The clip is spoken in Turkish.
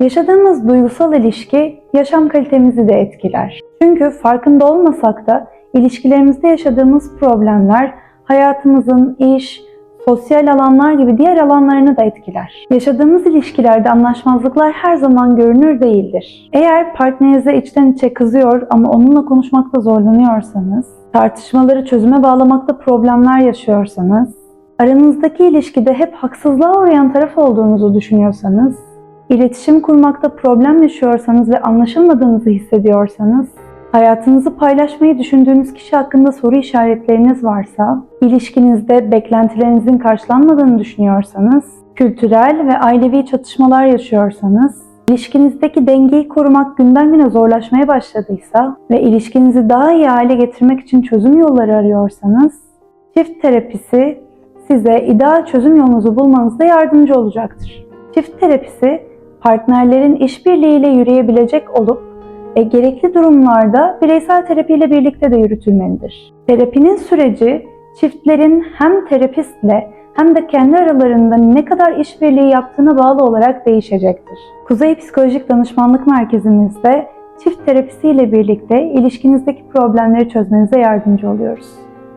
Yaşadığımız duygusal ilişki yaşam kalitemizi de etkiler. Çünkü farkında olmasak da ilişkilerimizde yaşadığımız problemler hayatımızın iş, sosyal alanlar gibi diğer alanlarını da etkiler. Yaşadığımız ilişkilerde anlaşmazlıklar her zaman görünür değildir. Eğer partnerinize içten içe kızıyor ama onunla konuşmakta zorlanıyorsanız, tartışmaları çözüme bağlamakta problemler yaşıyorsanız, aranızdaki ilişkide hep haksızlığa uğrayan taraf olduğunuzu düşünüyorsanız, iletişim kurmakta problem yaşıyorsanız ve anlaşılmadığınızı hissediyorsanız, hayatınızı paylaşmayı düşündüğünüz kişi hakkında soru işaretleriniz varsa, ilişkinizde beklentilerinizin karşılanmadığını düşünüyorsanız, kültürel ve ailevi çatışmalar yaşıyorsanız, ilişkinizdeki dengeyi korumak günden güne zorlaşmaya başladıysa ve ilişkinizi daha iyi hale getirmek için çözüm yolları arıyorsanız, çift terapisi size ideal çözüm yolunuzu bulmanızda yardımcı olacaktır. Çift terapisi partnerlerin işbirliğiyle yürüyebilecek olup ve gerekli durumlarda bireysel terapiyle birlikte de yürütülmelidir. Terapinin süreci çiftlerin hem terapistle hem de kendi aralarında ne kadar işbirliği yaptığına bağlı olarak değişecektir. Kuzey Psikolojik Danışmanlık Merkezimizde çift terapisiyle birlikte ilişkinizdeki problemleri çözmenize yardımcı oluyoruz.